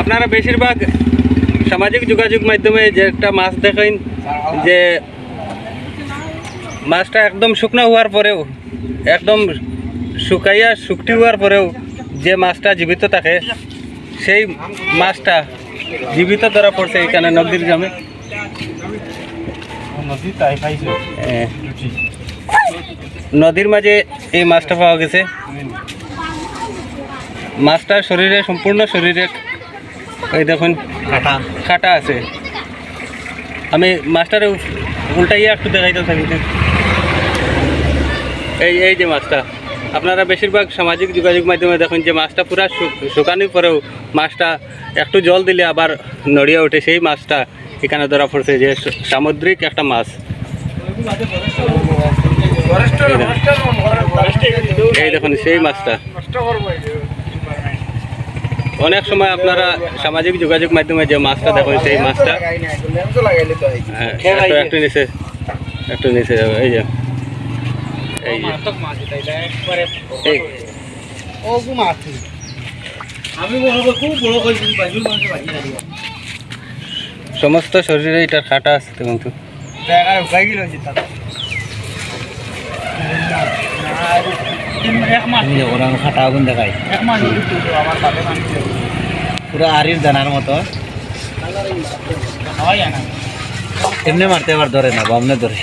আপনারা বেশিরভাগ সামাজিক যোগাযোগ মাধ্যমে যে একটা মাছ দেখেন, যে মাছটা একদম শুকনো হওয়ার পরেও, একদম শুকাইয়া শুকটি হওয়ার পরেও যে মাছটা জীবিত থাকে, সেই মাছটা জীবিত ধরা পড়ছে এখানে নদীর গ্রামে। নদীর মাঝে এই মাছটা পাওয়া গেছে। মাছটার শরীরে, সম্পূর্ণ শরীরে এই দেখুন কাটা। কাটা আছে। আমি মাছটারে উল- উল্টাইয়া একটু দেখাইতে থাকি এই এই যে মাছটা। আপনারা বেশিরভাগ সামাজিক যোগাযোগ মাধ্যমে দেখুন যে মাছটা পুরা শুকানোর পরেও মাছটা একটু জল দিলে আবার নড়িয়ে ওঠে। সেই মাছটা এখানে ধরা পড়ছে যে সামুদ্রিক একটা মাছ। এই দেখুন সেই মাছটা। অনেক সময় আপনারা সামাজিক যোগাযোগ মাধ্যমে যে মাছটা দেখুন সেই মাছটা হ্যাঁ, একটু নিচে একটু নিচে যাবে এই যে। এই যে। সমস্ত শরীরে এটা কাটা আছে কিন্তু ওরা খাটা আগুন দেখায়। পুরো আরির দানার মতো। এমনি মারতে এবার ধরে না বামনে ধরে।